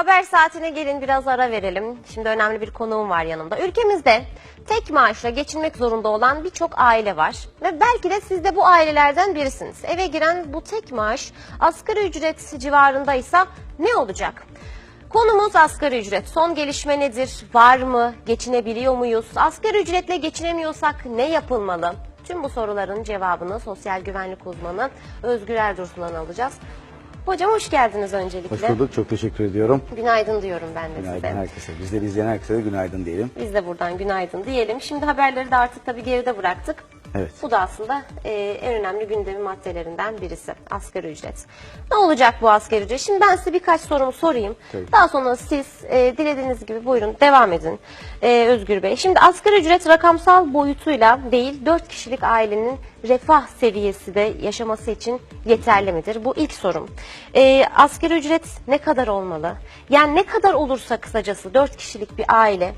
Haber saatine gelin biraz ara verelim. Şimdi önemli bir konuğum var yanımda. Ülkemizde tek maaşla geçinmek zorunda olan birçok aile var. Ve belki de siz de bu ailelerden birisiniz. Eve giren bu tek maaş asgari ücret civarındaysa ne olacak? Konumuz asgari ücret. Son gelişme nedir? Var mı? Geçinebiliyor muyuz? Asgari ücretle geçinemiyorsak ne yapılmalı? Tüm bu soruların cevabını sosyal güvenlik uzmanı Özgür Erdursun'dan alacağız. Hocam hoş geldiniz öncelikle. Hoş bulduk. Çok teşekkür ediyorum. Günaydın diyorum ben de Günaydın size. herkese. Bizleri izleyen herkese de günaydın diyelim. Biz de buradan günaydın diyelim. Şimdi haberleri de artık tabii geride bıraktık. Evet. Bu da aslında e, en önemli gündemin maddelerinden birisi. Asgari ücret. Ne olacak bu asgari ücret? Şimdi ben size birkaç sorumu sorayım. Tabii. Daha sonra siz e, dilediğiniz gibi buyurun devam edin e, Özgür Bey. Şimdi asgari ücret rakamsal boyutuyla değil 4 kişilik ailenin refah seviyesi de yaşaması için yeterli midir? Bu ilk sorum. E, asgari ücret ne kadar olmalı? Yani ne kadar olursa kısacası 4 kişilik bir aile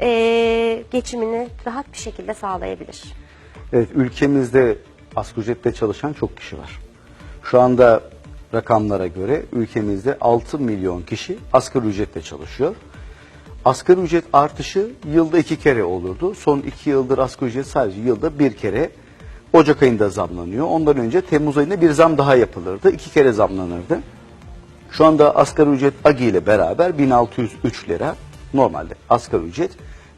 e, geçimini rahat bir şekilde sağlayabilir. Evet, ülkemizde asgari ücretle çalışan çok kişi var. Şu anda rakamlara göre ülkemizde 6 milyon kişi asgari ücretle çalışıyor. Asgari ücret artışı yılda iki kere olurdu. Son iki yıldır asgari ücret sadece yılda bir kere Ocak ayında zamlanıyor. Ondan önce Temmuz ayında bir zam daha yapılırdı. İki kere zamlanırdı. Şu anda asgari ücret AGI ile beraber 1603 lira. Normalde asgari ücret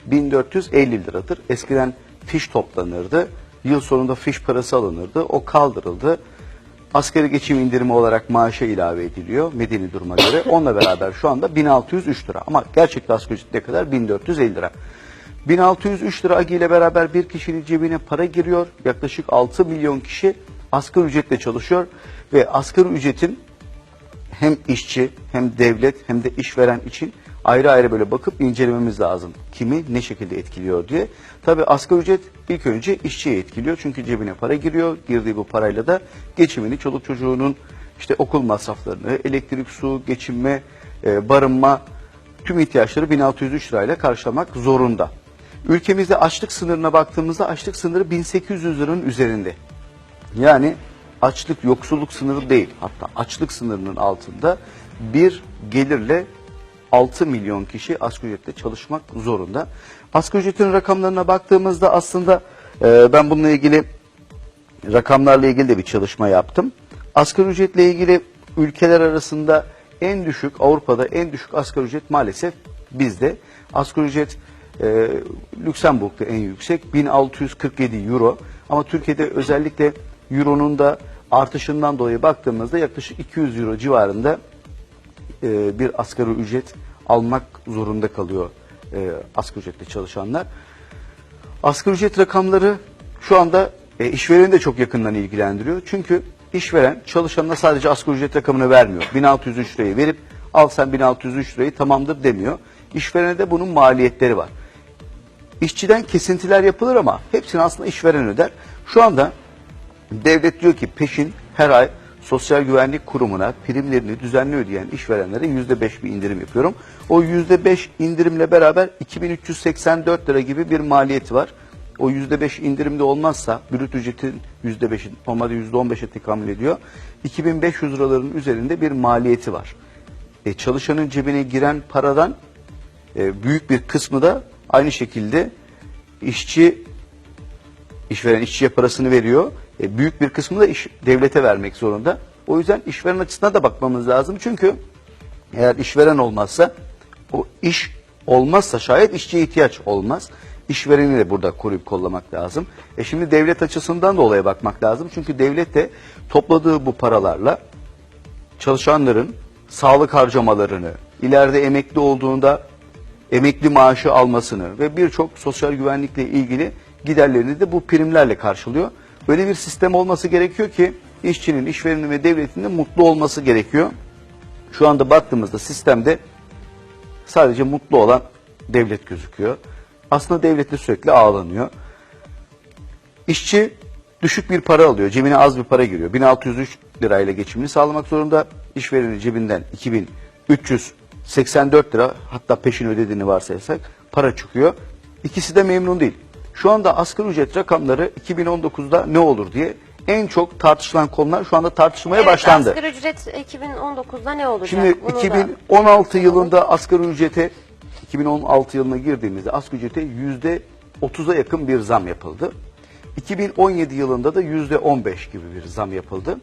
1450 liradır. Eskiden fiş toplanırdı. Yıl sonunda fiş parası alınırdı. O kaldırıldı. Asgari geçim indirimi olarak maaşa ilave ediliyor medeni duruma göre. Onunla beraber şu anda 1603 lira. Ama gerçekten asgari ne kadar? 1450 lira. 1603 lira AGI ile beraber bir kişinin cebine para giriyor. Yaklaşık 6 milyon kişi asgari ücretle çalışıyor. Ve asgari ücretin hem işçi hem devlet hem de işveren için ayrı ayrı böyle bakıp incelememiz lazım. Kimi ne şekilde etkiliyor diye. Tabi asgari ücret ilk önce işçiye etkiliyor. Çünkü cebine para giriyor. Girdiği bu parayla da geçimini çoluk çocuğunun işte okul masraflarını, elektrik, su, geçinme, e, barınma tüm ihtiyaçları 1603 lirayla karşılamak zorunda. Ülkemizde açlık sınırına baktığımızda açlık sınırı 1800 liranın üzerinde. Yani açlık, yoksulluk sınırı değil. Hatta açlık sınırının altında bir gelirle 6 milyon kişi asgari ücretle çalışmak zorunda. Asgari ücretin rakamlarına baktığımızda aslında e, ben bununla ilgili rakamlarla ilgili de bir çalışma yaptım. Asgari ücretle ilgili ülkeler arasında en düşük Avrupa'da en düşük asgari ücret maalesef bizde. Asgari ücret e, Lüksemburg'da en yüksek 1647 euro ama Türkiye'de özellikle euronun da artışından dolayı baktığımızda yaklaşık 200 euro civarında e, bir asgari ücret almak zorunda kalıyor e, asgari ücretle çalışanlar. Asgari ücret rakamları şu anda e, işvereni de çok yakından ilgilendiriyor. Çünkü işveren çalışanına sadece asgari ücret rakamını vermiyor. 1603 lirayı verip al sen 1603 lirayı tamamdır demiyor. İşverene de bunun maliyetleri var. İşçiden kesintiler yapılır ama hepsini aslında işveren öder. Şu anda devlet diyor ki peşin her ay Sosyal Güvenlik Kurumu'na primlerini düzenli ödeyen işverenlere yüzde beş bir indirim yapıyorum. O yüzde beş indirimle beraber 2384 lira gibi bir maliyeti var. O yüzde beş indirimde olmazsa brüt ücretin yüzde beşi normalde yüzde on beşe tekamül ediyor. 2500 liraların üzerinde bir maliyeti var. E, çalışanın cebine giren paradan e, büyük bir kısmı da aynı şekilde işçi işveren işçiye parasını veriyor. E, büyük bir kısmını da iş, devlete vermek zorunda. O yüzden işveren açısından da bakmamız lazım. Çünkü eğer işveren olmazsa o iş olmazsa şayet işçiye ihtiyaç olmaz. İşvereni de burada koruyup kollamak lazım. E şimdi devlet açısından da olaya bakmak lazım. Çünkü devlet de topladığı bu paralarla çalışanların sağlık harcamalarını, ileride emekli olduğunda emekli maaşı almasını ve birçok sosyal güvenlikle ilgili giderlerini de bu primlerle karşılıyor. Böyle bir sistem olması gerekiyor ki işçinin, işverenin ve devletin de mutlu olması gerekiyor. Şu anda baktığımızda sistemde sadece mutlu olan devlet gözüküyor. Aslında devlet de sürekli ağlanıyor. İşçi düşük bir para alıyor. Cebine az bir para giriyor. 1603 lirayla geçimini sağlamak zorunda. İşvereni cebinden 2384 lira hatta peşin ödediğini varsayarsak para çıkıyor. İkisi de memnun değil. Şu anda asgari ücret rakamları 2019'da ne olur diye en çok tartışılan konular şu anda tartışmaya Evet, başlandı. Asgari ücret 2019'da ne olacak? Şimdi Bunu da- 2016 yılında asgari ücrete 2016 yılına girdiğimizde asgari ücrete yüzde 30'a yakın bir zam yapıldı. 2017 yılında da yüzde 15 gibi bir zam yapıldı.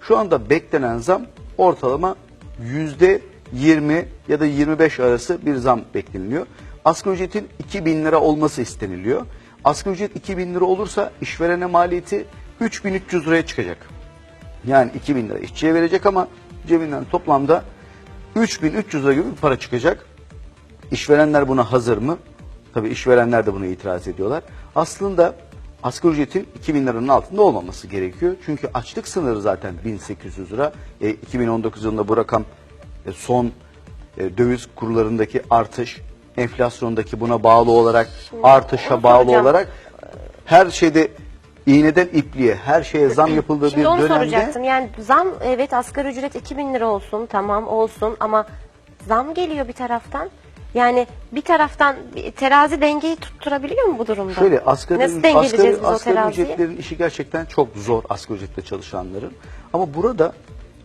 Şu anda beklenen zam ortalama yüzde 20 ya da 25 arası bir zam bekleniliyor. Asgari ücretin 2000 lira olması isteniliyor. Asgari ücret 2000 lira olursa işverene maliyeti 3300 liraya çıkacak. Yani 2000 lira işçiye verecek ama cebinden toplamda 3300 lira gibi bir para çıkacak. İşverenler buna hazır mı? Tabii işverenler de buna itiraz ediyorlar. Aslında asgari ücretin 2000 liranın altında olmaması gerekiyor. Çünkü açlık sınırı zaten 1800 lira. E, 2019 yılında bu rakam e, son e, döviz kurlarındaki artış, enflasyondaki buna bağlı olarak artışa onu bağlı soracağım. olarak her şeyde iğneden ipliğe, her şeye zam yapıldığı Şimdi bir onu dönemde soracaktım. Yani zam evet asgari ücret 2000 lira olsun tamam olsun ama zam geliyor bir taraftan. Yani bir taraftan bir terazi dengeyi tutturabiliyor mu bu durumda? Şöyle asgari, Nasıl dengeleyeceğiz asgari, biz o asgari teraziyi? ücretlerin işi gerçekten çok zor asgari ücretle çalışanların. Ama burada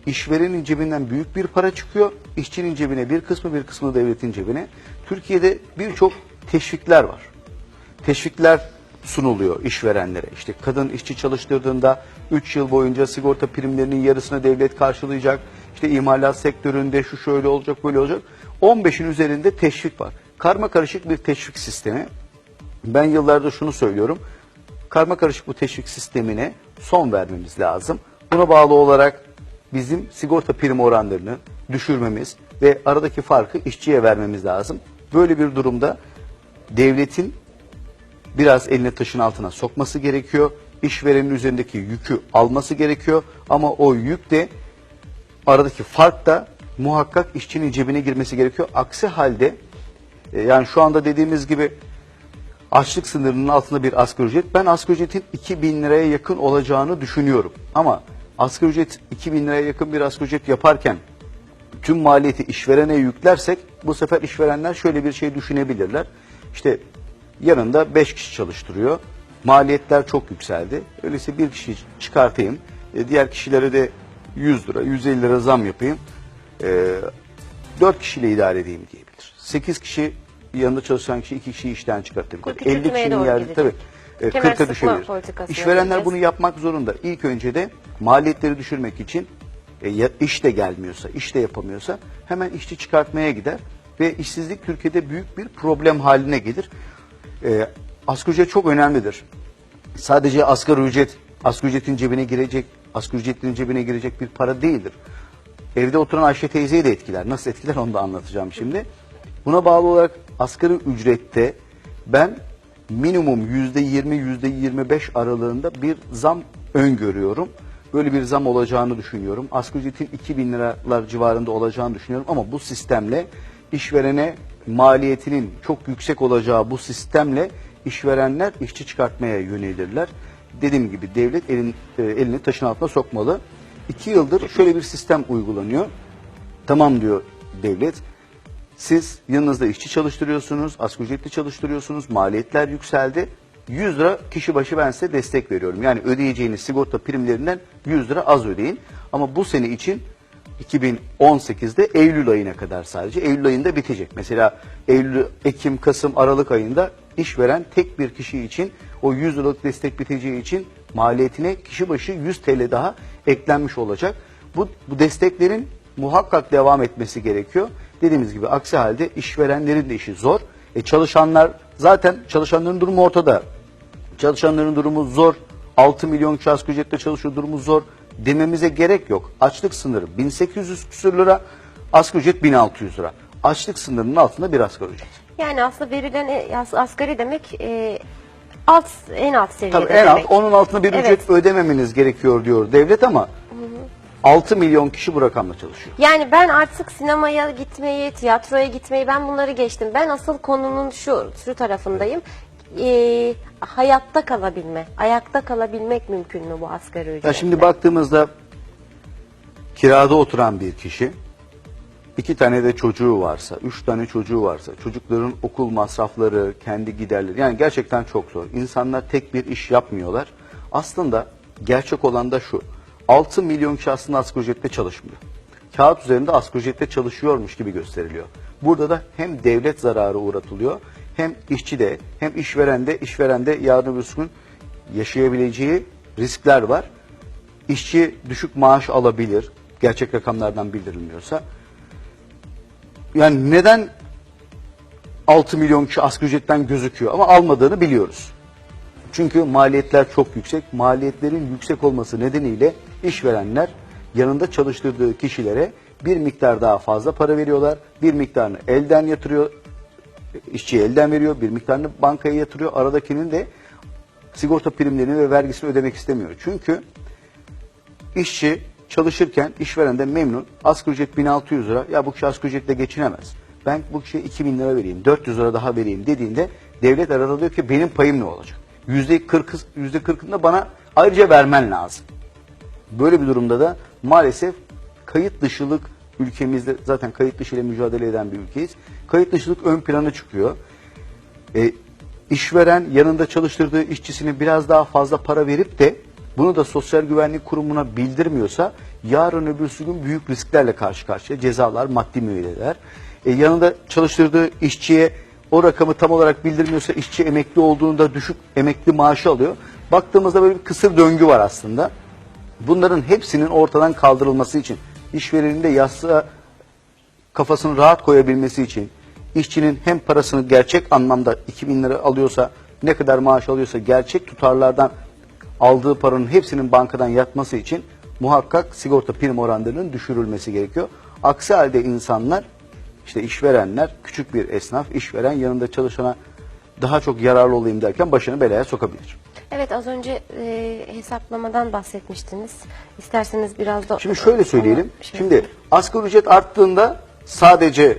işverenin cebinden büyük bir para çıkıyor. işçinin cebine bir kısmı bir kısmı devletin cebine. Türkiye'de birçok teşvikler var. Teşvikler sunuluyor işverenlere. İşte kadın işçi çalıştırdığında 3 yıl boyunca sigorta primlerinin yarısını devlet karşılayacak. İşte imalat sektöründe şu şöyle olacak böyle olacak. 15'in üzerinde teşvik var. Karma karışık bir teşvik sistemi. Ben yıllardır şunu söylüyorum. Karma karışık bu teşvik sistemine son vermemiz lazım. Buna bağlı olarak bizim sigorta prim oranlarını düşürmemiz ve aradaki farkı işçiye vermemiz lazım. Böyle bir durumda devletin biraz elini taşın altına sokması gerekiyor. İşverenin üzerindeki yükü alması gerekiyor. Ama o yük de aradaki fark da muhakkak işçinin cebine girmesi gerekiyor. Aksi halde e, yani şu anda dediğimiz gibi açlık sınırının altında bir asgari ücret. Ben asgari ücretin 2000 liraya yakın olacağını düşünüyorum. Ama asgari ücret 2000 liraya yakın bir asgari ücret yaparken tüm maliyeti işverene yüklersek bu sefer işverenler şöyle bir şey düşünebilirler. İşte yanında 5 kişi çalıştırıyor. Maliyetler çok yükseldi. Öyleyse bir kişi çıkartayım. E, diğer kişilere de 100 lira, 150 lira zam yapayım. E, 4 kişiyle idare edeyim diyebilir. 8 kişi yanında çalışan kişi 2 kişiyi işten çıkartabilir. Bu 50 küçültmeye kişinin yerde tabii e, Kemer 40'a sıkma düşebilir. İşverenler bunu yapmak zorunda. İlk önce de maliyetleri düşürmek için e, ya iş de gelmiyorsa, iş de yapamıyorsa hemen işçi çıkartmaya gider ve işsizlik Türkiye'de büyük bir problem haline gelir. E, asgari ücret çok önemlidir. Sadece asgari ücret, asgari ücretin cebine girecek, asgari ücretin cebine girecek bir para değildir. Evde oturan Ayşe teyzeyi de etkiler. Nasıl etkiler onu da anlatacağım şimdi. Buna bağlı olarak asgari ücrette ben minimum yüzde yirmi, yüzde yirmi beş aralığında bir zam öngörüyorum. Böyle bir zam olacağını düşünüyorum. Asgari ücretin 2000 liralar civarında olacağını düşünüyorum. Ama bu sistemle işverene maliyetinin çok yüksek olacağı bu sistemle işverenler işçi çıkartmaya yönelirler. Dediğim gibi devlet elin, e, elini taşın altına sokmalı. İki yıldır şöyle bir sistem uygulanıyor. Tamam diyor devlet. Siz yanınızda işçi çalıştırıyorsunuz, asgari ücretli çalıştırıyorsunuz, maliyetler yükseldi. 100 lira kişi başı ben size destek veriyorum. Yani ödeyeceğiniz sigorta primlerinden 100 lira az ödeyin. Ama bu sene için 2018'de Eylül ayına kadar sadece. Eylül ayında bitecek. Mesela Eylül, Ekim, Kasım, Aralık ayında işveren tek bir kişi için o 100 liralık destek biteceği için maliyetine kişi başı 100 TL daha eklenmiş olacak. Bu, bu desteklerin muhakkak devam etmesi gerekiyor. Dediğimiz gibi aksi halde işverenlerin de işi zor. E çalışanlar zaten çalışanların durumu ortada. Çalışanların durumu zor. 6 milyon kişi asgari ücretle çalışıyor durumu zor dememize gerek yok. Açlık sınırı 1800 küsür lira, asgari ücret 1600 lira. Açlık sınırının altında bir asgari ücret. Yani aslında verilen e, as- asgari demek e, alt en alt seviyede Tabii en alt demek. onun altında bir Evet. ücret ödememeniz gerekiyor diyor devlet ama 6 milyon kişi bu rakamla çalışıyor. Yani ben artık sinemaya gitmeyi, tiyatroya gitmeyi ben bunları geçtim. Ben asıl konunun şu şu tarafındayım. Ee, hayatta kalabilme, ayakta kalabilmek mümkün mü bu asgari ücretle? Ya şimdi baktığımızda kirada oturan bir kişi iki tane de çocuğu varsa, üç tane çocuğu varsa, çocukların okul masrafları, kendi giderleri yani gerçekten çok zor. İnsanlar tek bir iş yapmıyorlar. Aslında gerçek olan da şu. 6 milyon kişi aslında asgari ücretle çalışmıyor. Kağıt üzerinde asgari ücretle çalışıyormuş gibi gösteriliyor. Burada da hem devlet zararı uğratılıyor hem işçi de hem işveren de işveren de yarın öbür gün yaşayabileceği riskler var. İşçi düşük maaş alabilir. Gerçek rakamlardan bildirilmiyorsa. Yani neden 6 milyon kişi asgari ücretten gözüküyor ama almadığını biliyoruz. Çünkü maliyetler çok yüksek. Maliyetlerin yüksek olması nedeniyle işverenler yanında çalıştırdığı kişilere bir miktar daha fazla para veriyorlar. Bir miktarını elden yatırıyor, işçiye elden veriyor, bir miktarını bankaya yatırıyor. Aradakinin de sigorta primlerini ve vergisini ödemek istemiyor. Çünkü işçi çalışırken işveren de memnun. Asgari ücret 1600 lira. Ya bu kişi asgari ücretle geçinemez. Ben bu kişiye 2000 lira vereyim, 400 lira daha vereyim dediğinde devlet arada diyor ki benim payım ne olacak? %40, %40'ını bana ayrıca vermen lazım. Böyle bir durumda da maalesef kayıt dışılık ülkemizde zaten kayıt dışı ile mücadele eden bir ülkeyiz. Kayıt dışılık ön plana çıkıyor. E, işveren yanında çalıştırdığı işçisine biraz daha fazla para verip de bunu da Sosyal Güvenlik Kurumu'na bildirmiyorsa yarın öbürsü gün büyük risklerle karşı karşıya cezalar, maddi müeyyideler. E, yanında çalıştırdığı işçiye o rakamı tam olarak bildirmiyorsa işçi emekli olduğunda düşük emekli maaşı alıyor. Baktığımızda böyle bir kısır döngü var aslında. Bunların hepsinin ortadan kaldırılması için işverenin de yastığa kafasını rahat koyabilmesi için işçinin hem parasını gerçek anlamda 2000 lira alıyorsa ne kadar maaş alıyorsa gerçek tutarlardan aldığı paranın hepsinin bankadan yatması için muhakkak sigorta prim oranlarının düşürülmesi gerekiyor. Aksi halde insanlar işte işverenler küçük bir esnaf işveren yanında çalışana daha çok yararlı olayım derken başını belaya sokabilir. Evet az önce e, hesaplamadan bahsetmiştiniz. İsterseniz biraz da... Şimdi şöyle söyleyelim. Şey- Şimdi asgari ücret arttığında sadece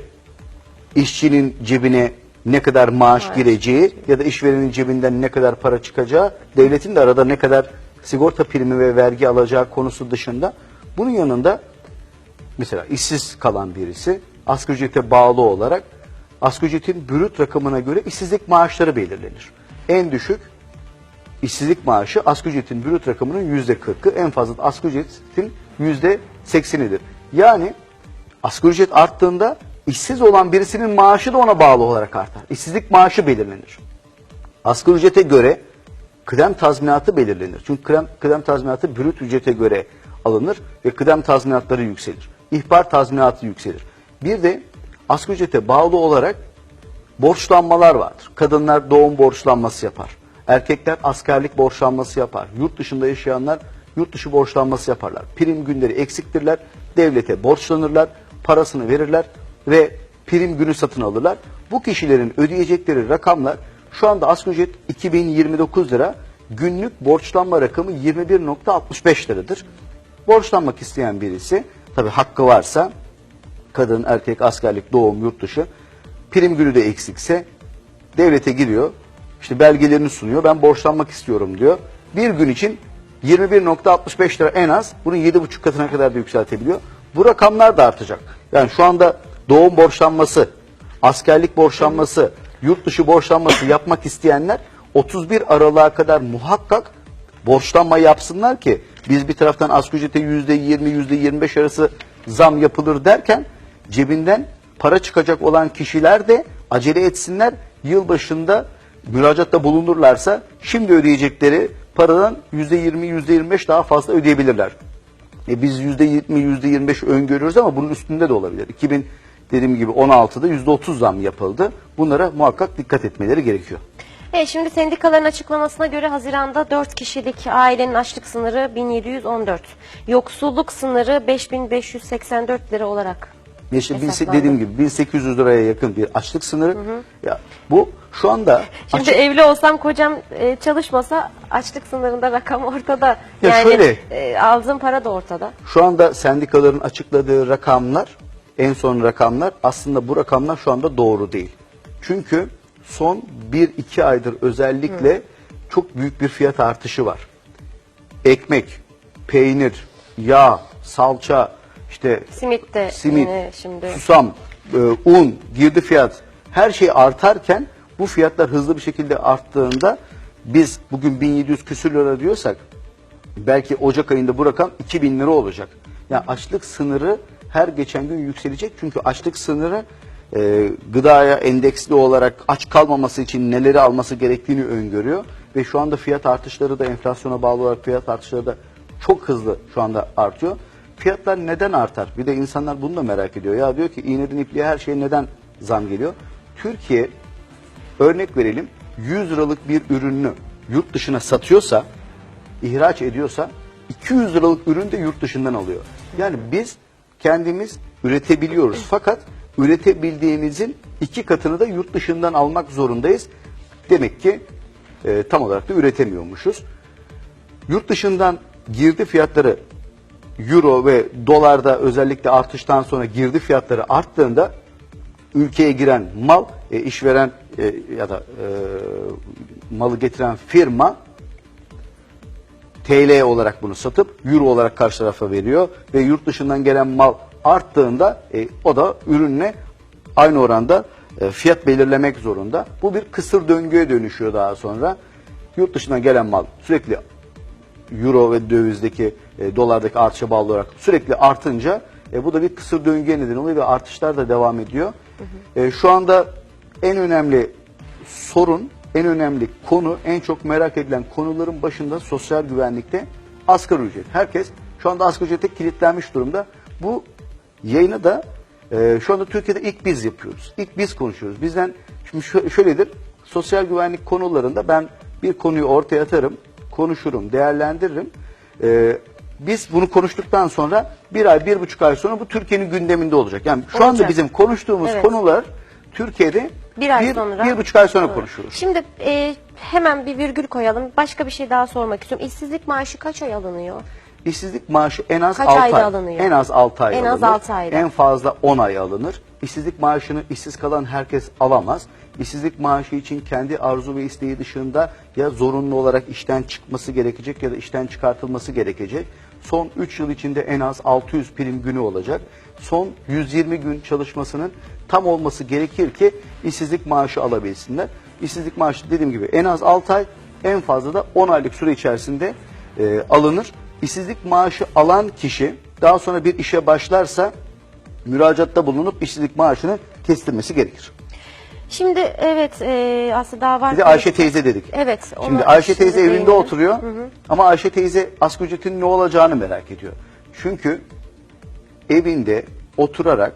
işçinin cebine ne kadar maaş Maaş gireceği ya da işverenin cebinden ne kadar para çıkacağı, devletin de arada ne kadar sigorta primi ve vergi alacağı konusu dışında bunun yanında mesela işsiz kalan birisi asgari ücrete bağlı olarak asgari ücretin brüt rakamına göre işsizlik maaşları belirlenir. En düşük işsizlik maaşı asgari ücretin brüt rakamının yüzde kırkı, en fazla asgari ücretin yüzde seksenidir. Yani asgari ücret arttığında işsiz olan birisinin maaşı da ona bağlı olarak artar. İşsizlik maaşı belirlenir. Asgari ücrete göre kıdem tazminatı belirlenir. Çünkü kıdem, kıdem tazminatı brüt ücrete göre alınır ve kıdem tazminatları yükselir. İhbar tazminatı yükselir. Bir de asgari ücrete bağlı olarak borçlanmalar vardır. Kadınlar doğum borçlanması yapar. Erkekler askerlik borçlanması yapar. Yurt dışında yaşayanlar yurt dışı borçlanması yaparlar. Prim günleri eksiktirler. Devlete borçlanırlar. Parasını verirler ve prim günü satın alırlar. Bu kişilerin ödeyecekleri rakamlar şu anda asgari ücret 2029 lira. Günlük borçlanma rakamı 21.65 liradır. Borçlanmak isteyen birisi tabi hakkı varsa kadın, erkek, askerlik, doğum, yurt dışı prim günü de eksikse devlete gidiyor. İşte belgelerini sunuyor. Ben borçlanmak istiyorum diyor. Bir gün için 21.65 lira en az. Bunun 7,5 katına kadar da yükseltebiliyor. Bu rakamlar da artacak. Yani şu anda doğum borçlanması, askerlik borçlanması, yurt dışı borçlanması yapmak isteyenler 31 Aralık'a kadar muhakkak borçlanma yapsınlar ki biz bir taraftan asgari ücrete yüzde yirmi, yüzde yirmi beş arası zam yapılır derken cebinden para çıkacak olan kişiler de acele etsinler. Yılbaşında müracaatta bulunurlarsa şimdi ödeyecekleri paradan yüzde yirmi, yüzde yirmi beş daha fazla ödeyebilirler. E biz yüzde yirmi, yüzde yirmi beş öngörüyoruz ama bunun üstünde de olabilir. 2000 dediğim gibi 16'da yüzde otuz zam yapıldı. Bunlara muhakkak dikkat etmeleri gerekiyor. Evet, şimdi sendikaların açıklamasına göre Haziran'da 4 kişilik ailenin açlık sınırı 1714. Yoksulluk sınırı 5584 lira olarak İşte bin- hesaplandı. dediğim gibi 1800 liraya yakın bir açlık sınırı. Ya bu şu anda Şimdi açık- evli olsam kocam e, çalışmasa açlık sınırında rakam ortada. Ya yani şöyle- e, aldığım para da ortada. Şu anda sendikaların açıkladığı rakamlar, en son rakamlar aslında bu rakamlar şu anda doğru değil. Çünkü son 1-2 aydır özellikle çok büyük bir fiyat artışı var. Ekmek, peynir, yağ, salça, işte Simit de simit, yine şimdi. susam, e, un, girdi fiyat her şey artarken bu fiyatlar hızlı bir şekilde arttığında biz bugün 1700 küsür lira diyorsak belki Ocak ayında bu rakam 2000 lira olacak. Yani açlık sınırı her geçen gün yükselecek. Çünkü açlık sınırı e, gıdaya endeksli olarak aç kalmaması için neleri alması gerektiğini öngörüyor. Ve şu anda fiyat artışları da enflasyona bağlı olarak fiyat artışları da çok hızlı şu anda artıyor. Fiyatlar neden artar? Bir de insanlar bunu da merak ediyor. Ya diyor ki iğneden ipliğe her şeye neden zam geliyor? Türkiye örnek verelim 100 liralık bir ürünü yurt dışına satıyorsa, ihraç ediyorsa 200 liralık ürün de yurt dışından alıyor. Yani biz kendimiz üretebiliyoruz fakat üretebildiğimizin iki katını da yurt dışından almak zorundayız. Demek ki e, tam olarak da üretemiyormuşuz. Yurt dışından girdi fiyatları euro ve dolarda özellikle artıştan sonra girdi fiyatları arttığında ülkeye giren mal, e, işveren e, ya da e, malı getiren firma TL olarak bunu satıp euro olarak karşı tarafa veriyor ve yurt dışından gelen mal arttığında e, o da ürünle aynı oranda e, fiyat belirlemek zorunda. Bu bir kısır döngüye dönüşüyor daha sonra. Yurt dışından gelen mal sürekli euro ve dövizdeki e, dolardaki artışa bağlı olarak sürekli artınca e, bu da bir kısır döngüye neden oluyor ve artışlar da devam ediyor. E, şu anda en önemli sorun, en önemli konu, en çok merak edilen konuların başında sosyal güvenlikte asgari ücret. Herkes şu anda asgari ücrete kilitlenmiş durumda. Bu yayını da e, şu anda Türkiye'de ilk biz yapıyoruz. İlk biz konuşuyoruz. Bizden şimdi şö- şöyledir. Sosyal güvenlik konularında ben bir konuyu ortaya atarım, konuşurum, değerlendiririm. E, biz bunu konuştuktan sonra bir ay, bir buçuk ay sonra bu Türkiye'nin gündeminde olacak. Yani şu anda Olacak. bizim konuştuğumuz Evet. konular Türkiye'de Bir ay sonra. bir buçuk ay sonra konuşulur. Şimdi e, hemen bir virgül koyalım. Başka bir şey daha sormak istiyorum. İşsizlik maaşı kaç ay alınıyor? İşsizlik maaşı en az Kaç 6 ayda ay. alınıyor? En az 6 ay En az alınır. altı ayda. En fazla 10 ay alınır. İşsizlik maaşını işsiz kalan herkes alamaz. İşsizlik maaşı için kendi arzu ve isteği dışında ya zorunlu olarak işten çıkması gerekecek ya da işten çıkartılması gerekecek. Son 3 yıl içinde en az 600 prim günü olacak. Son 120 gün çalışmasının tam olması gerekir ki işsizlik maaşı alabilsinler. İşsizlik maaşı dediğim gibi en az 6 ay en fazla da 10 aylık süre içerisinde e, alınır. İşsizlik maaşı alan kişi daha sonra bir işe başlarsa müracaatta bulunup işsizlik maaşını kestirmesi gerekir. Şimdi evet e, aslında daha var. Bir de Ayşe teyze dedik. Evet. Şimdi Ayşe şimdi teyze evinde değinelim. oturuyor ama Ayşe teyze asgari ücretin ne olacağını merak ediyor. Çünkü evinde oturarak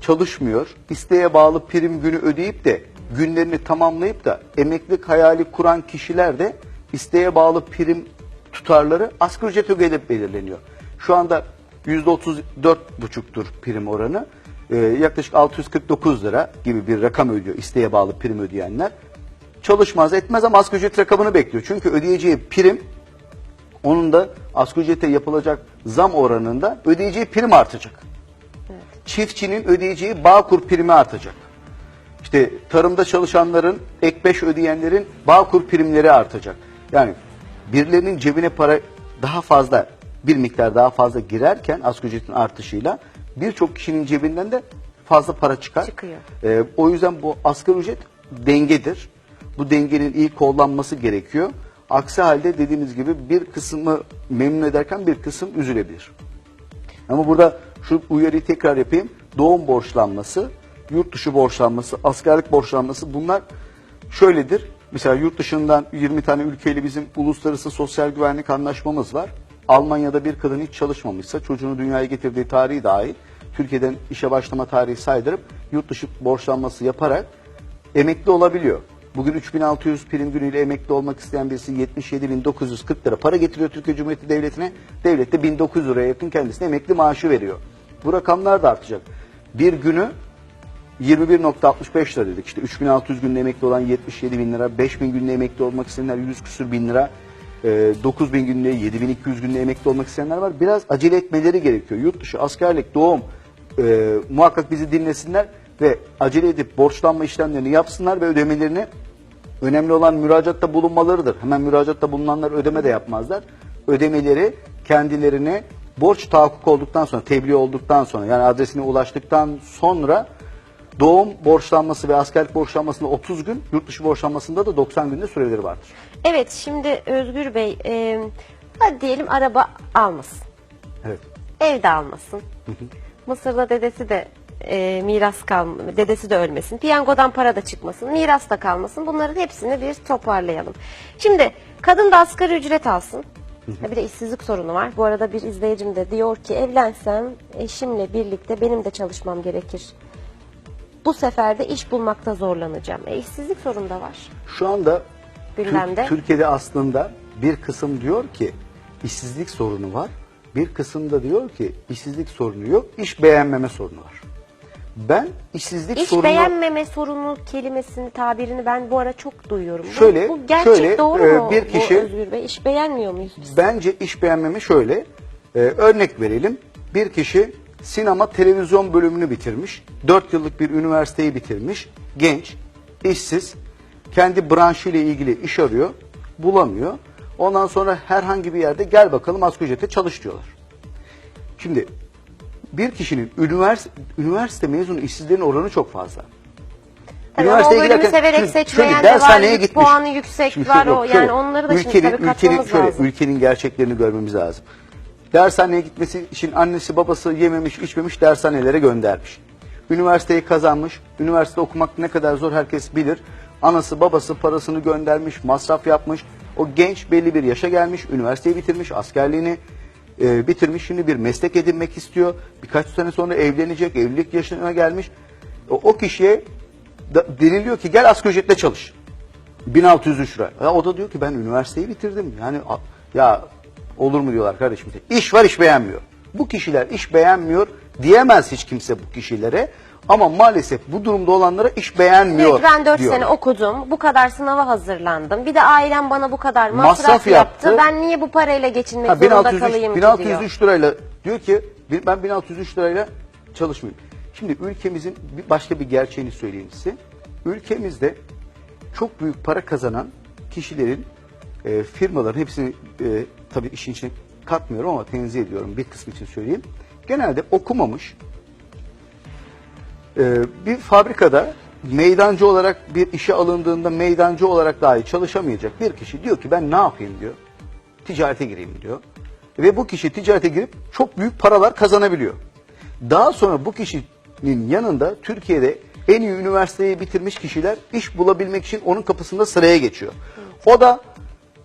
çalışmıyor, isteğe bağlı prim günü ödeyip de günlerini tamamlayıp da emeklilik hayali kuran kişiler de isteğe bağlı prim tutarları asgari ücret ödeyip belirleniyor. Şu anda %34,5'tur prim oranı. Ee, yaklaşık 649 lira gibi bir rakam ödüyor isteğe bağlı prim ödeyenler. Çalışmaz etmez ama asgari ücret rakamını bekliyor. Çünkü ödeyeceği prim onun da asgari ücrete yapılacak zam oranında ödeyeceği prim artacak. Çiftçinin ödeyeceği Bağkur primi artacak. İşte tarımda çalışanların, ek 5 ödeyenlerin Bağkur primleri artacak. Yani birilerinin cebine para daha fazla, bir miktar daha fazla girerken asgari ücretin artışıyla birçok kişinin cebinden de fazla para çıkar. Çıkıyor. Ee, o yüzden bu asgari ücret dengedir. Bu dengenin iyi kollanması gerekiyor. Aksi halde dediğimiz gibi bir kısmı memnun ederken bir kısım üzülebilir. Ama burada şu uyarıyı tekrar yapayım. Doğum borçlanması, yurt dışı borçlanması, askerlik borçlanması bunlar şöyledir. Mesela yurt dışından 20 tane ülkeyle bizim uluslararası sosyal güvenlik anlaşmamız var. Almanya'da bir kadın hiç çalışmamışsa çocuğunu dünyaya getirdiği tarihi dahil Türkiye'den işe başlama tarihi saydırıp yurt dışı borçlanması yaparak emekli olabiliyor. Bugün 3600 prim günüyle emekli olmak isteyen birisi 77.940 lira para getiriyor Türkiye Cumhuriyeti Devleti'ne. Devlet de 1900 liraya yakın kendisine emekli maaşı veriyor. Bu rakamlar da artacak. Bir günü 21.65 lira dedik. İşte 3600 günde emekli olan 77 bin lira, 5000 günde emekli olmak isteyenler 100 küsür bin lira, e, 9000 günde, 7200 günde emekli olmak isteyenler var. Biraz acele etmeleri gerekiyor. Yurt dışı, askerlik, doğum e, muhakkak bizi dinlesinler ve acele edip borçlanma işlemlerini yapsınlar ve ödemelerini önemli olan müracaatta bulunmalarıdır. Hemen müracaatta bulunanlar ödeme de yapmazlar. Ödemeleri kendilerine borç tahakkuk olduktan sonra, tebliğ olduktan sonra yani adresine ulaştıktan sonra doğum borçlanması ve askerlik borçlanmasında 30 gün, yurt dışı borçlanmasında da 90 günde süreleri vardır. Evet şimdi Özgür Bey e, Hadi diyelim araba almasın. Evet. Ev de almasın. Mısır'da dedesi de e, miras kal dedesi de ölmesin. Piyangodan para da çıkmasın. Miras da kalmasın. Bunların hepsini bir toparlayalım. Şimdi kadın da asgari ücret alsın. Bir de işsizlik sorunu var. Bu arada bir izleyicim de diyor ki evlensem eşimle birlikte benim de çalışmam gerekir. Bu sefer de iş bulmakta zorlanacağım. E, işsizlik sorunu da var. Şu anda Gündemde. Türkiye'de aslında bir kısım diyor ki işsizlik sorunu var. Bir kısım da diyor ki işsizlik sorunu yok, iş beğenmeme sorunu var. Ben işsizlik İş sorunu beğenmeme sorunu kelimesini, tabirini ben bu ara çok duyuyorum. Bu- Şöyle, bu, gerçek şöyle, doğru e, mu bir bu kişi- Özgür Bey? İş beğenmiyor muyuz biz? Bence iş beğenmeme şöyle. e, örnek verelim. Bir kişi sinema televizyon bölümünü bitirmiş. 4 yıllık bir üniversiteyi bitirmiş. Genç, işsiz. Kendi branşıyla ilgili iş arıyor. Bulamıyor. Ondan sonra herhangi bir yerde gel bakalım asgari ücrete çalış diyorlar. Şimdi bir kişinin üniversite, üniversite mezunu işsizlerin oranı çok fazla. Tabii ama o bölümü severek seçmeyen şöyle de var, gitmiş. puanı yüksek Şimdi var şöyle- o. şöyle, Yani onları da şimdi tabii ülkenin, katmamız şöyle, lazım. Ülkenin gerçeklerini görmemiz lazım. Dershaneye gitmesi için annesi babası yememiş içmemiş dershanelere göndermiş. Üniversiteyi kazanmış. Üniversite okumak ne kadar zor herkes bilir. Anası babası parasını göndermiş, masraf yapmış. O genç belli bir yaşa gelmiş, üniversiteyi bitirmiş, askerliğini e, bitirmiş. Şimdi bir meslek edinmek istiyor. Birkaç sene sonra evlenecek, evlilik yaşına gelmiş. O, o kişiye da, deniliyor ki gel asgari ücretle çalış. 1603 lira. Ya o da diyor ki ben üniversiteyi bitirdim. Yani ya olur mu diyorlar kardeşim. İş var iş beğenmiyor. Bu kişiler iş beğenmiyor diyemez hiç kimse bu kişilere. Ama maalesef bu durumda olanlara iş beğenmiyor ki ben 4 diyor. sene okudum, bu kadar sınava hazırlandım. Bir de ailem bana bu kadar masraf, Masraf yaptı. yaptı. Ben niye bu parayla geçinmek Ha, zorunda 1603, kalayım ki 1603 diyor. lirayla diyor ki bir- ben 1603 lirayla çalışmayayım. Şimdi ülkemizin bir- başka bir gerçeğini söyleyeyim size. Ülkemizde çok büyük para kazanan kişilerin e, firmaların hepsini e, tabii işin içine katmıyorum ama tenzih ediyorum bir kısmı için söyleyeyim. Genelde okumamış e, bir fabrikada meydancı olarak bir işe alındığında meydancı olarak dahi çalışamayacak bir kişi diyor ki ben ne yapayım diyor. Ticarete gireyim diyor. Ve bu kişi ticarete girip çok büyük paralar kazanabiliyor. Daha sonra bu kişinin yanında Türkiye'de en iyi üniversiteyi bitirmiş kişiler iş bulabilmek için onun kapısında sıraya geçiyor. O da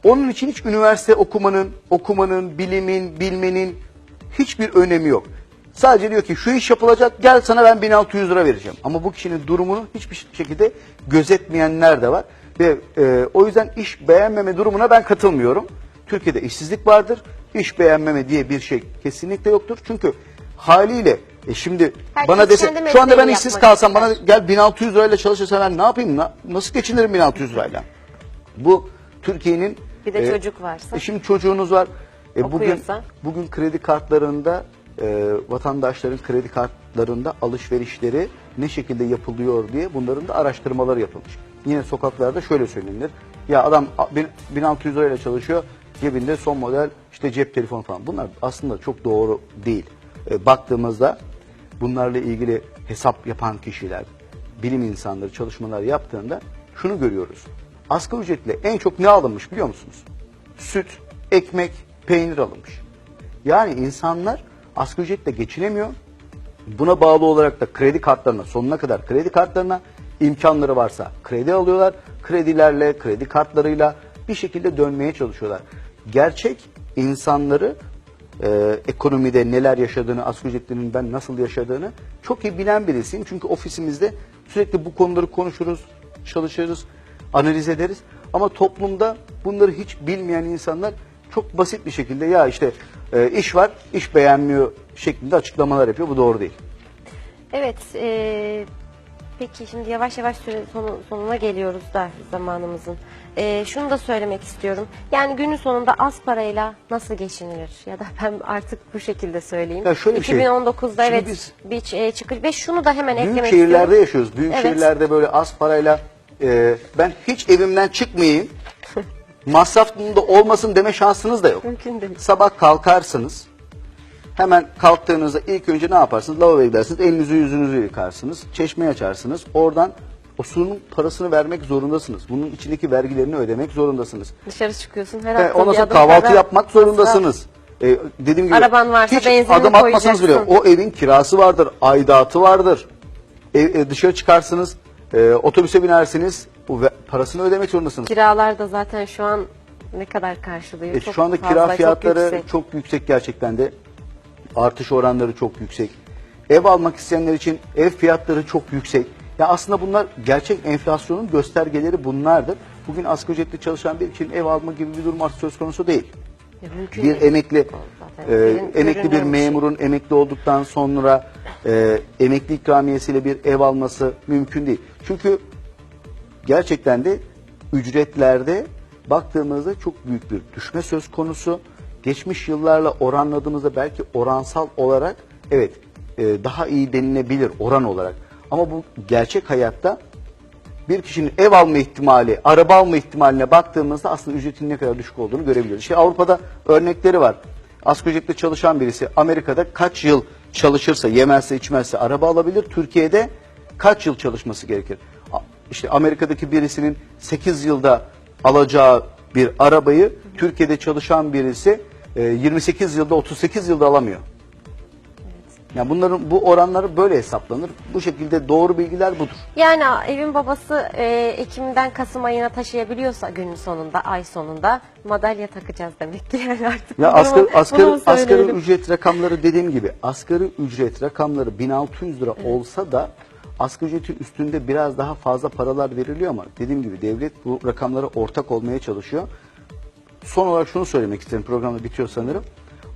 onun için hiç üniversite okumanın, okumanın, bilimin, bilmenin hiçbir önemi yok. Sadece diyor ki şu iş yapılacak gel sana ben 1600 lira vereceğim. Ama bu kişinin durumunu hiçbir şekilde gözetmeyenler de var. Ve e, o yüzden iş beğenmeme durumuna ben katılmıyorum. Türkiye'de işsizlik vardır. İş beğenmeme diye bir şey kesinlikle yoktur. Çünkü haliyle e şimdi Herkes bana dese şu anda ben işsiz kalsam bana ister. gel 1600 lirayla çalışırsa ben ne yapayım? Na- Nasıl geçinirim 1600 lirayla? Bu Türkiye'nin Bir de çocuk varsa. e, şimdi çocuğunuz var. E, bugün Okuyorsa. bugün kredi kartlarında e, vatandaşların kredi kartlarında alışverişleri ne şekilde yapılıyor diye bunların da araştırmaları yapılmış. Yine sokaklarda şöyle söylenir. Ya adam a- bin- 1600 lirayla çalışıyor. Cebinde son model işte cep telefonu falan. Bunlar aslında çok doğru değil. E, baktığımızda bunlarla ilgili hesap yapan kişiler, bilim insanları çalışmalar yaptığında şunu görüyoruz. Asgari ücretle en çok ne alınmış biliyor musunuz? Süt, ekmek, peynir alınmış. Yani insanlar asgari ücretle geçinemiyor. Buna bağlı olarak da kredi kartlarına, sonuna kadar kredi kartlarına imkanları varsa kredi alıyorlar. Kredilerle, kredi kartlarıyla bir şekilde dönmeye çalışıyorlar. Gerçek insanları e, ekonomide neler yaşadığını, asgari ücretlinin ben nasıl yaşadığını çok iyi bilen birisiyim. Çünkü ofisimizde sürekli bu konuları konuşuruz, çalışırız, analiz ederiz. Ama toplumda bunları hiç bilmeyen insanlar çok basit bir şekilde ya işte e, iş var, iş beğenmiyor şeklinde açıklamalar yapıyor. Bu doğru değil. Evet, e, peki şimdi yavaş yavaş süre sonu, sonuna geliyoruz da zamanımızın. E, şunu da söylemek istiyorum. Yani günün sonunda az parayla nasıl geçinilir? Ya da ben artık bu şekilde söyleyeyim. Ya şöyle bir şey, 2019'da şimdi evet biz- bir e, çıkış ve şunu da hemen Büyük eklemek şehirlerde istiyorum. yaşıyoruz. Büyük Evet. şehirlerde böyle az parayla e, ben hiç evimden çıkmayayım, masrafım da olmasın deme şansınız da yok. Mümkün değil. Sabah kalkarsınız, hemen kalktığınızda ilk önce ne yaparsınız? Lavaboya gidersiniz, elinizi yüzünüzü yıkarsınız, çeşmeyi açarsınız. Oradan O suyun parasını vermek zorundasınız. Bunun içindeki vergilerini ödemek zorundasınız. Dışarı çıkıyorsun her hafta ondan bir sonra kahvaltı para yapmak zorundasınız. E, dediğim gibi Araban varsa hiç adım atmasanız bile o evin kirası vardır, aidatı vardır. Ev, e, dışarı çıkarsınız, e, otobüse binersiniz, bu parasını ödemek zorundasınız. Kiralar da zaten şu an ne kadar karşılıyor? E, Çok şu anda fazla, kira çok fiyatları yüksek. çok yüksek. gerçekten de. Artış oranları çok yüksek. Ev almak isteyenler için ev fiyatları çok yüksek. Ya aslında bunlar gerçek enflasyonun göstergeleri bunlardır. Bugün asgari ücretli çalışan bir için ev alma gibi bir durum söz konusu değil. Ya mümkün bir değil. emekli Zaten e, ürün- emekli bir üründen şey. memurun emekli olduktan sonra e, emekli ikramiyesiyle bir ev alması mümkün değil. Çünkü gerçekten de ücretlerde baktığımızda çok büyük bir düşme söz konusu. Geçmiş yıllarla oranladığımızda belki oransal olarak evet e, daha iyi denilebilir oran olarak. Ama bu gerçek hayatta bir kişinin ev alma ihtimali, araba alma ihtimaline baktığımızda aslında ücretin ne kadar düşük olduğunu görebiliyoruz. İşte Avrupa'da örnekleri var. Asgari ücretle çalışan birisi Amerika'da kaç yıl çalışırsa, yemezse, içmezse araba alabilir. Türkiye'de kaç yıl çalışması gerekir? İşte Amerika'daki birisinin 8 yılda alacağı bir arabayı Türkiye'de çalışan birisi e, 28 yılda, 38 yılda alamıyor. Yani bunların bu oranları böyle hesaplanır. Bu şekilde doğru bilgiler budur. Yani evin babası e, Ekim'den Kasım ayına taşıyabiliyorsa günün sonunda, ay sonunda madalya takacağız demek ki yani artık. Ya asgari, asgari, asgari ücret rakamları dediğim gibi asgari ücret rakamları 1600 lira olsa da asgari ücretin üstünde biraz daha fazla paralar veriliyor ama dediğim gibi devlet bu rakamlara ortak olmaya çalışıyor. Son olarak şunu söylemek isterim programda bitiyor sanırım.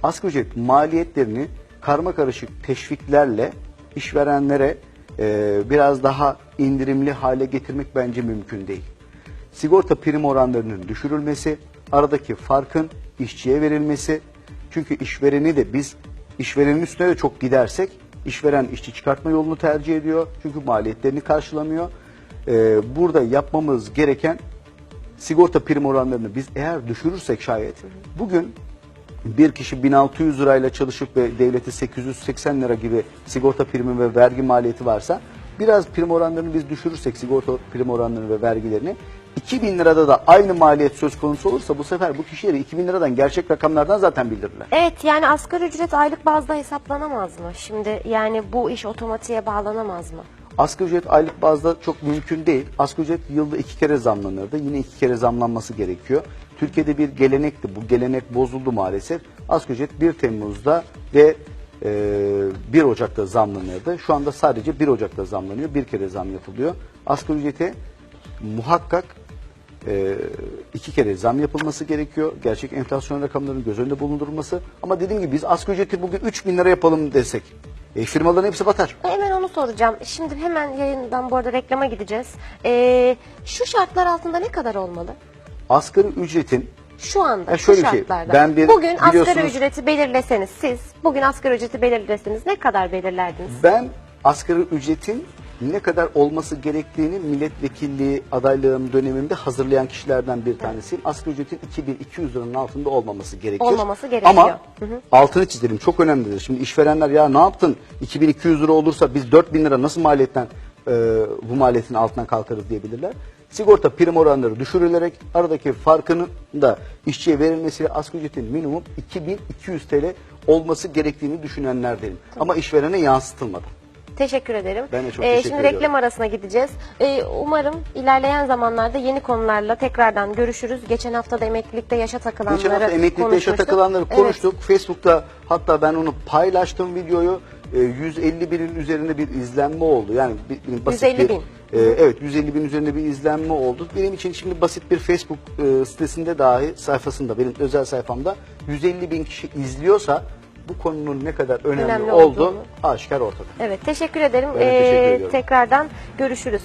Asgari ücret maliyetlerini karma karışık teşviklerle işverenlere e, biraz daha indirimli hale getirmek bence mümkün değil. Sigorta prim oranlarının düşürülmesi, aradaki farkın işçiye verilmesi. Çünkü işvereni de biz işverenin üstüne de çok gidersek işveren işçi çıkartma yolunu tercih ediyor. Çünkü maliyetlerini karşılamıyor. E, burada yapmamız gereken sigorta prim oranlarını biz eğer düşürürsek şayet bugün bir kişi 1600 lirayla çalışıp ve devleti 880 lira gibi sigorta primi ve vergi maliyeti varsa biraz prim oranlarını biz düşürürsek sigorta prim oranlarını ve vergilerini 2000 lirada da aynı maliyet söz konusu olursa bu sefer bu kişileri 2000 liradan gerçek rakamlardan zaten bildirirler. Evet yani asgari ücret aylık bazda hesaplanamaz mı? Şimdi yani bu iş otomatiğe bağlanamaz mı? Asgari ücret aylık bazda çok mümkün değil. Asgari ücret yılda iki kere zamlanırdı. Yine iki kere zamlanması gerekiyor. Türkiye'de bir gelenekti. Bu gelenek bozuldu maalesef. Asgari ücret 1 Temmuz'da ve e, 1 Ocak'ta zamlanırdı. Şu anda sadece 1 Ocak'ta zamlanıyor. Bir kere zam yapılıyor. Asgari ücrete muhakkak e, iki kere zam yapılması gerekiyor. Gerçek enflasyon rakamlarının göz önünde bulundurulması. Ama dediğim gibi biz asgari ücreti bugün 3 bin lira yapalım desek. E, firmaların hepsi batar. Hemen onu soracağım. Şimdi hemen yayından bu arada reklama gideceğiz. Ee, şu şartlar altında ne kadar olmalı? Asgari ücretin Şu anda şu şöyle bir şey, şartlarda. ben bir- bugün asgari ücreti belirleseniz siz bugün asgari ücreti belirleseniz ne kadar belirlerdiniz? ben asgari ücretin ne kadar olması gerektiğini milletvekilliği adaylığım dönemimde hazırlayan kişilerden bir tanesiyim. Asgari ücretin 2200 liranın altında olmaması gerekiyor. Olmaması gerekiyor. Ama altını çizelim çok önemlidir. Şimdi işverenler ya ne yaptın 2200 lira olursa biz 4000 lira nasıl maliyetten e, bu maliyetin altından kalkarız diyebilirler. Sigorta prim oranları düşürülerek aradaki farkının da işçiye verilmesiyle asgari ücretin minimum 2200 TL olması gerektiğini düşünenlerdenim. Ama işverene yansıtılmadı. Teşekkür ederim. Ben de çok Ee, teşekkür Şimdi ediyorum. reklam arasına gideceğiz. Ee, umarım ilerleyen zamanlarda yeni konularla tekrardan görüşürüz. Geçen hafta da emeklilikte yaşa takılanları Geçen hafta emeklilikte yaşa konuşmuştuk. takılanları Evet. konuştuk. Facebook'ta hatta ben onu paylaştım videoyu. E, 150 binin üzerinde bir izlenme oldu. Yani bir, bir basit 150 bir, bin. e, evet 150 bin üzerinde bir izlenme oldu. Benim için şimdi basit bir Facebook e, sitesinde dahi sayfasında benim özel sayfamda 150 bin kişi izliyorsa bu konunun ne kadar önemli, Önemli olduğu olduğunu. aşikar ortada. Evet teşekkür ederim. Ben teşekkür Ee, ediyorum. tekrardan görüşürüz.